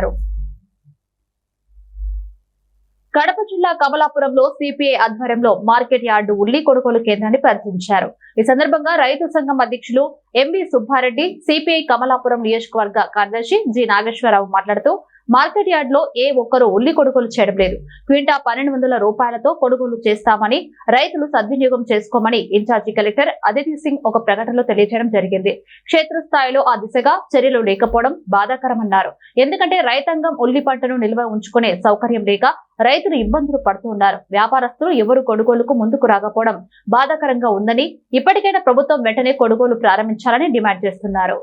తెలిపారు కడప జిల్లా కమలాపురంలో సిపిఐ ఆధ్వర్యంలో మార్కెట్ యార్డు ఉల్లి కొనుగోలు కేంద్రాన్ని పరిశీలించారు ఈ సందర్భంగా రైతు సంఘం అధ్యక్షులు ఎంవి సుబ్బారెడ్డి సిపిఐ కమలాపురం నియోజకవర్గ కార్యదర్శి జి నాగేశ్వరరావు మాట్లాడుతూ మార్కెట్ యార్డ్లో ఏ ఒక్కరూ ఉల్లి కొనుగోలు చేయడం లేదు. క్వింటా పన్నెండు వందల రూపాయలతో కొనుగోలు చేస్తామని రైతులు సద్వినియోగం చేసుకోమని ఇన్ఛార్జి కలెక్టర్ అదితి సింగ్ ఒక ప్రకటనలో తెలియజేయడం జరిగింది. క్షేత్రస్థాయిలో ఆ దిశగా చర్యలు లేకపోవడం బాధాకరమన్నారు. ఎందుకంటే రైతాంగం ఉల్లి పంటను నిల్వ ఉంచుకునే సౌకర్యం లేక రైతులు ఇబ్బందులు పడుతున్నారు వ్యాపారస్తులు ఎవరు కొనుగోలుకు ముందుకు రాకపోవడం బాధాకరంగా ఉందని ఇప్పటికైనా ప్రభుత్వం వెంటనే కొనుగోలు ప్రారంభించాలని డిమాండ్ చేస్తున్నారు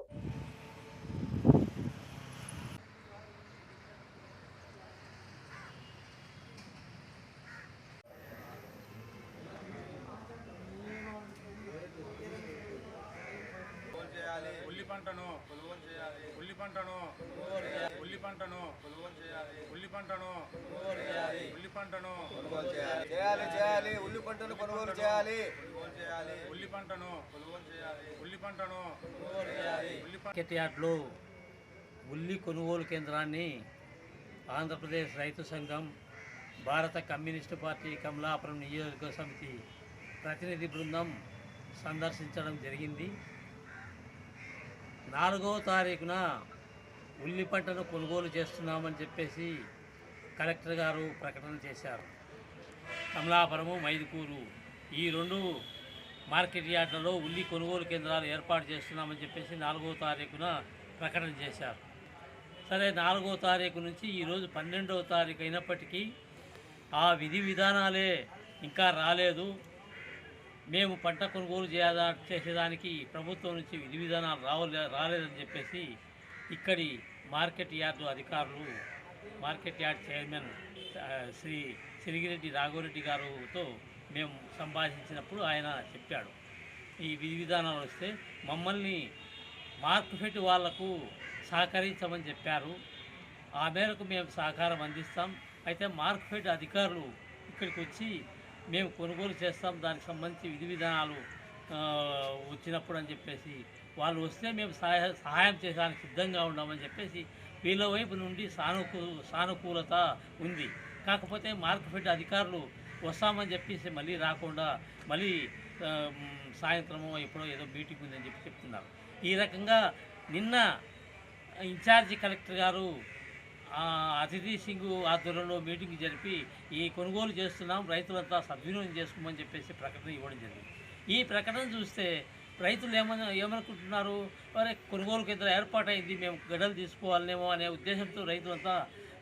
కొనుగోలు చేయాలి. ఉల్లి పంటను కొనుగోలు చేయాలి. ఉల్లి పంటను కొనుగోలు చేయాలి. ఉల్లి పంటను కొనుగోలు చేయాలి. ఉల్లి పంటను కొనుగోలు చేయాలి. ఉల్లి పంటను కొనుగోలు చేయాలి. చేయాలి చేయాలి. ఉల్లి పంటను కొనుగోలు చేయాలి. కొనుగోలు చేయాలి. ఉల్లి పంటను కొనుగోలు చేయాలి. ఉల్లి పంటను కొనుగోలు చేయాలి. ఉల్లి పంట మార్కెట్ యార్డ్లో ఉల్లి కొనుగోలు కేంద్రాన్ని ఆంధ్రప్రదేశ్ రైతు సంఘం భారత కమ్యూనిస్టు పార్టీ కమలాపురం నియోజకవర్గ సమితి ప్రతినిధి బృందం సందర్శించడం జరిగింది. నాలుగవ తారీఖున ఉల్లి పంటను కొనుగోలు చేస్తున్నామని చెప్పేసి కలెక్టర్ గారు ప్రకటన చేశారు. కమలాపురము మైదుకూరు ఈ రెండు మార్కెట్ యార్డులలో ఉల్లి కొనుగోలు కేంద్రాలు ఏర్పాటు చేస్తున్నామని చెప్పేసి నాలుగో తారీఖున ప్రకటన చేశారు. సరే నాలుగో తారీఖు నుంచి ఈరోజు పన్నెండవ తారీఖు అయినప్పటికీ ఆ విధి విధానాలే ఇంకా రాలేదు. మేము పంట కొనుగోలు చేయదా చేసేదానికి ప్రభుత్వం నుంచి విధి విధానాలు రావలే రాలేదని చెప్పేసి ఇక్కడి మార్కెట్ యార్డు అధికారులు market yard chairman Shri Sirigireddy Raghavareddy గారుతో మేము సంభాషించినప్పుడు ఆయన చెప్పాడు. ఈ విధి విధానాలు వస్తే మమ్మల్ని మార్కెట్ వాళ్ళకు సహకరించమని చెప్పారు. ఆ మేరకు మేము సహకారం అందిస్తాం. అయితే మార్కెట్ అధికారులు ఇక్కడికి వచ్చి మేము కొనుగోలు చేస్తాం దానికి సంబంధించి విధి విధానాలు వచ్చినప్పుడు అని చెప్పేసి. వాళ్ళు వస్తే మేము సహాయ సహాయం చేయడానికి సిద్ధంగా ఉన్నామని చెప్పేసి వీళ్ళ వైపు నుండి సానుకూ సానుకూలత ఉంది. కాకపోతే మార్కెట్ అధికారులు వస్తామని చెప్పేసి మళ్ళీ రాకుండా మళ్ళీ సాయంత్రము సాయంత్రమో ఎప్పుడో ఏదో మీటింగ్ ఉందని చెప్పి చెప్తున్నారు. ఈ రకంగా నిన్న ఇన్ఛార్జి కలెక్టర్ గారు ఆ, అతిథి సింగ్ ఆధ్వర్యంలో మీటింగ్ జరిపి ఈ కొనుగోలు చేస్తున్నాం రైతులంతా సద్వినియోగం చేసుకోమని చెప్పేసి ప్రకటన ఇవ్వడం జరిగింది. ఈ ప్రకటన చూస్తే రైతులు ఏమని ఏమనుకుంటున్నారు? మరి కొనుగోలు కేంద్రం ఏర్పాటైంది మేము గడలు తీసుకోవాలనేమో అనే ఉద్దేశంతో రైతులంతా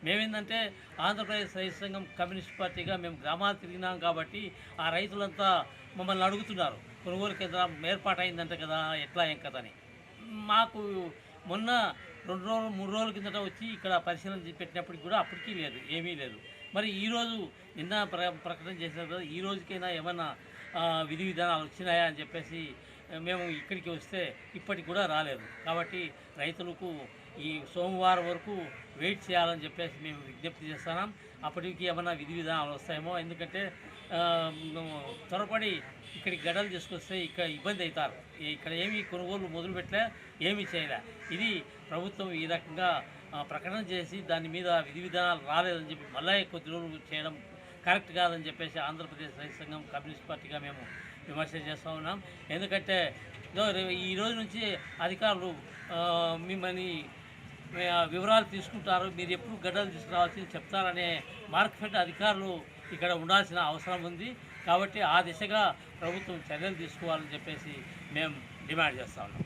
మేమేందంటే ఆంధ్రప్రదేశ్ రైతు సంఘం కమ్యూనిస్ట్ పార్టీగా మేము గ్రామాలు తిరిగినాం కాబట్టి ఆ రైతులంతా మమ్మల్ని అడుగుతున్నారు కొనుగోలు కేంద్రం ఏర్పాటైందంట కదా ఎట్లా ఏం కదా అని. మాకు మొన్న రెండు రోజులు మూడు రోజుల కిందట వచ్చి ఇక్కడ పరిశీలన పెట్టినప్పటికి కూడా అప్పటికీ లేదు ఏమీ లేదు. మరి ఈరోజు నిన్న ప్ర ప్రకటన చేసిన కదా ఈ రోజుకైనా ఏమైనా విధి విధానాలు వచ్చినాయా అని చెప్పేసి మేము ఇక్కడికి వస్తే ఇప్పటికి కూడా రాలేదు. కాబట్టి రైతులకు ఈ సోమవారం వరకు వెయిట్ చేయాలని చెప్పేసి మేము విజ్ఞప్తి చేస్తున్నాం. అప్పటికి ఏమైనా విధి విధానాలు వస్తాయేమో. ఎందుకంటే మేము త్వరపడి ఇక్కడికి గడలు తీసుకొస్తే ఇక్కడ ఇబ్బంది అవుతారు. ఇక్కడ ఏమి కొనుగోలు మొదలుపెట్టలే ఏమీ చేయలే. ఇది ప్రభుత్వం ఈ రకంగా ప్రకటన చేసి దాని మీద విధి విధానాలు రాలేదని చెప్పి మళ్ళీ కొద్ది రోజులు చేయడం కరెక్ట్ కాదని చెప్పేసి ఆంధ్రప్రదేశ్ రైతు సంఘం కమ్యూనిస్ట్ పార్టీగా మేము విమర్శ చేస్తూ ఉన్నాం. ఎందుకంటే ఈరోజు ఈ రోజు నుంచి అధికారులు మిమ్మల్ని వివరాలు తీసుకుంటారు. మీరు ఎప్పుడు గడ్డలు తీసుకురావాల్సింది చెప్తారనే మార్కెట్ అధికారులు ఇక్కడ ఉండాల్సిన అవసరం ఉంది. కాబట్టి ఆ దిశగా ప్రభుత్వం చర్యలు తీసుకోవాలని చెప్పేసి మేము డిమాండ్ చేస్తా ఉన్నాం.